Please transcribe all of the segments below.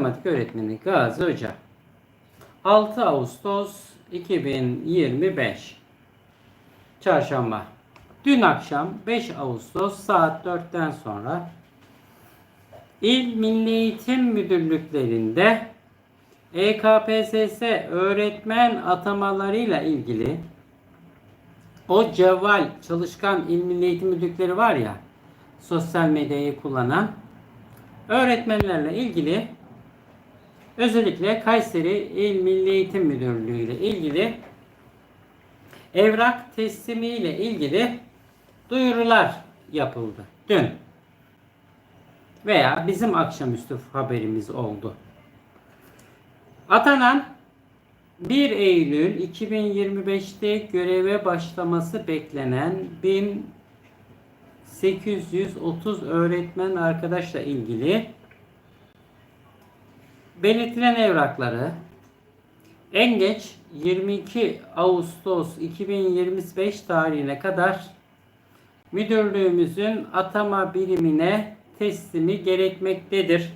Matematik öğretmeni Gazi Hoca. 6 Ağustos 2025 Çarşamba. Dün akşam 5 Ağustos saat 4'ten sonra İl Milli Eğitim Müdürlüklerinde EKPSS öğretmen atamalarıyla ilgili o cevval çalışkan İl Milli Eğitim Müdürlükleri var ya sosyal medyayı kullanan öğretmenlerle ilgili özellikle Kayseri İl Milli Eğitim Müdürlüğü ile ilgili evrak teslimi ile ilgili duyurular yapıldı dün. Veya bizim akşamüstü haberimiz oldu. Atanan 1 Eylül 2025'te göreve başlaması beklenen 1830 öğretmen arkadaşla ilgili belirtilen evrakları en geç 22 Ağustos 2025 tarihine kadar müdürlüğümüzün atama birimine teslimi gerekmektedir.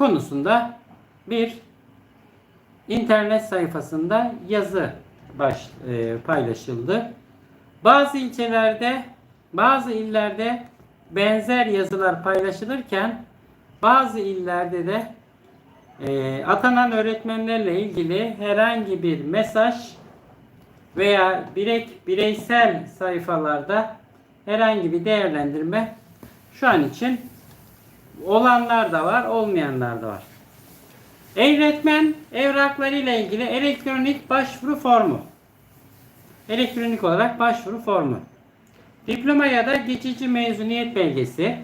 konusunda bir internet sayfasında yazı baş, e, paylaşıldı. Bazı ilçelerde, bazı illerde benzer yazılar paylaşılırken bazı illerde de e, atanan öğretmenlerle ilgili herhangi bir mesaj veya birek bireysel sayfalarda herhangi bir değerlendirme şu an için olanlar da var, olmayanlar da var. Öğretmen evrakları ile ilgili elektronik başvuru formu. Elektronik olarak başvuru formu. Diploma ya da geçici mezuniyet belgesi.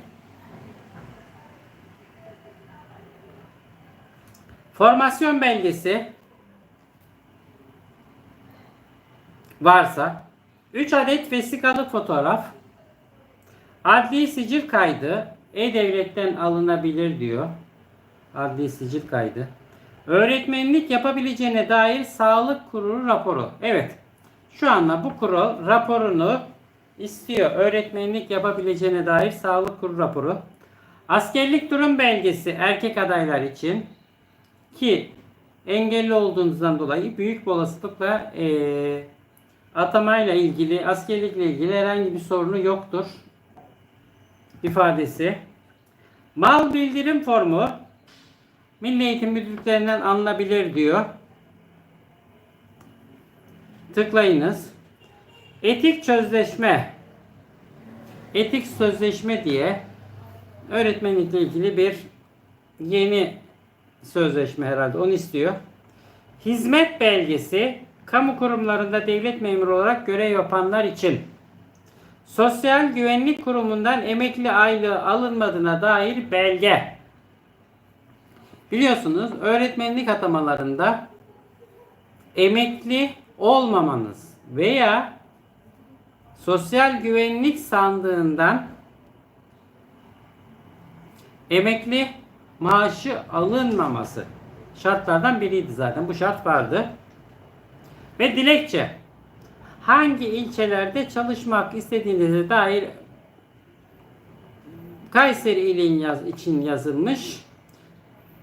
Formasyon belgesi varsa 3 adet vesikalı fotoğraf adli sicil kaydı e-devletten alınabilir diyor. Adli sicil kaydı. Öğretmenlik yapabileceğine dair sağlık kurulu raporu. Evet. Şu anda bu kurul raporunu istiyor. Öğretmenlik yapabileceğine dair sağlık kurulu raporu. Askerlik durum belgesi erkek adaylar için ki engelli olduğunuzdan dolayı büyük bir olasılıkla e, atamayla ilgili, askerlikle ilgili herhangi bir sorunu yoktur ifadesi. Mal bildirim formu Milli Eğitim Müdürlüklerinden alınabilir diyor. Tıklayınız. Etik sözleşme Etik sözleşme diye öğretmenlikle ilgili bir yeni sözleşme herhalde onu istiyor. Hizmet belgesi kamu kurumlarında devlet memuru olarak görev yapanlar için Sosyal Güvenlik Kurumu'ndan emekli aylığı alınmadığına dair belge. Biliyorsunuz öğretmenlik atamalarında emekli olmamanız veya sosyal güvenlik sandığından emekli maaşı alınmaması şartlardan biriydi zaten. Bu şart vardı. Ve dilekçe hangi ilçelerde çalışmak istediğinize dair Kayseri ilin yaz, için yazılmış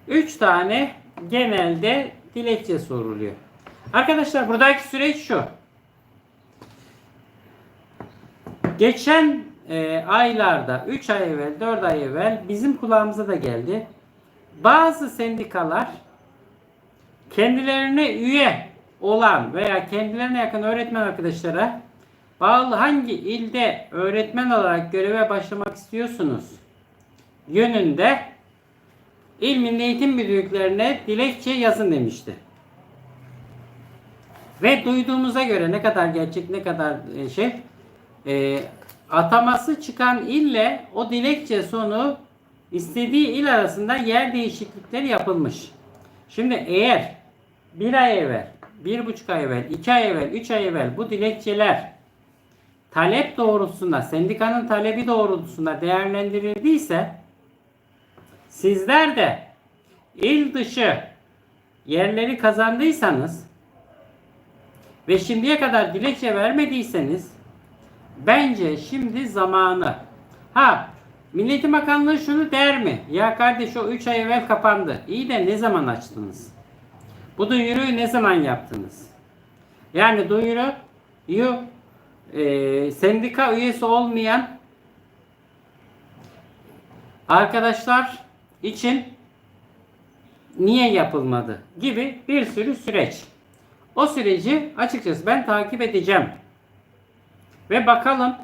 3 tane genelde dilekçe soruluyor. Arkadaşlar buradaki süreç şu. Geçen e, aylarda 3 ay evvel 4 ay evvel bizim kulağımıza da geldi. Bazı sendikalar kendilerine üye olan veya kendilerine yakın öğretmen arkadaşlara bağlı hangi ilde öğretmen olarak göreve başlamak istiyorsunuz yönünde İl Milli Eğitim Müdürlüklerine dilekçe yazın demişti. Ve duyduğumuza göre ne kadar gerçek ne kadar e, şey e, ataması çıkan ille o dilekçe sonu istediği il arasında yer değişiklikleri yapılmış. Şimdi eğer bir ay evvel bir buçuk ay evvel, iki ay evvel, üç ay evvel bu dilekçeler talep doğrultusunda, sendikanın talebi doğrultusunda değerlendirildiyse sizler de il dışı yerleri kazandıysanız ve şimdiye kadar dilekçe vermediyseniz bence şimdi zamanı Ha Milli Eğitim Bakanlığı şunu der mi? Ya kardeş o 3 ay evvel kapandı. İyi de ne zaman açtınız? Bu duyuruyu ne zaman yaptınız? Yani duyuruyu e, sendika üyesi olmayan arkadaşlar için niye yapılmadı gibi bir sürü süreç. O süreci açıkçası ben takip edeceğim. Ve bakalım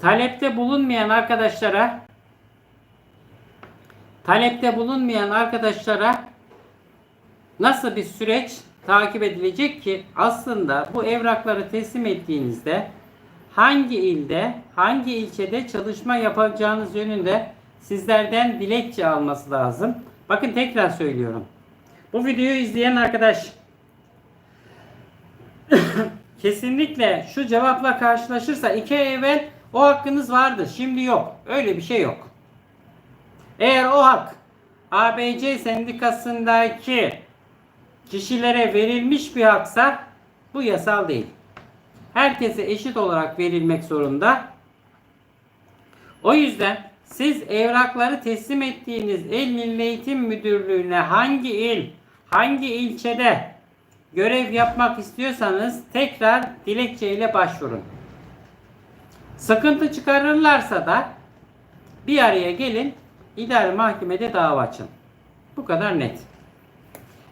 talepte bulunmayan arkadaşlara talepte bulunmayan arkadaşlara nasıl bir süreç takip edilecek ki aslında bu evrakları teslim ettiğinizde hangi ilde, hangi ilçede çalışma yapacağınız yönünde sizlerden dilekçe alması lazım. Bakın tekrar söylüyorum. Bu videoyu izleyen arkadaş kesinlikle şu cevapla karşılaşırsa iki ay evvel o hakkınız vardı. Şimdi yok. Öyle bir şey yok. Eğer o hak ABC sendikasındaki kişilere verilmiş bir haksa bu yasal değil. Herkese eşit olarak verilmek zorunda. O yüzden siz evrakları teslim ettiğiniz İl Milli Eğitim Müdürlüğü'ne hangi il, hangi ilçede görev yapmak istiyorsanız tekrar dilekçeyle başvurun. Sıkıntı çıkarırlarsa da bir araya gelin, idari mahkemede dava açın. Bu kadar net.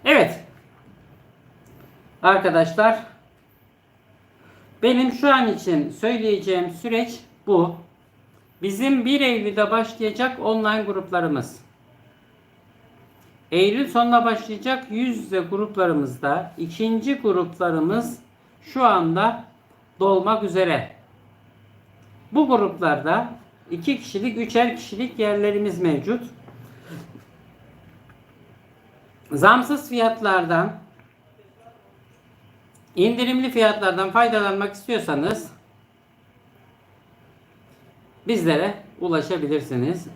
Evet. Arkadaşlar benim şu an için söyleyeceğim süreç bu. Bizim 1 Eylül'de başlayacak online gruplarımız. Eylül sonuna başlayacak yüz yüze gruplarımızda ikinci gruplarımız şu anda dolmak üzere. Bu gruplarda iki kişilik, üçer kişilik yerlerimiz mevcut. Zamsız fiyatlardan, indirimli fiyatlardan faydalanmak istiyorsanız bizlere ulaşabilirsiniz.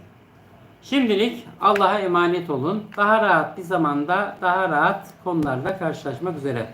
Şimdilik Allah'a emanet olun. Daha rahat bir zamanda daha rahat konularla karşılaşmak üzere.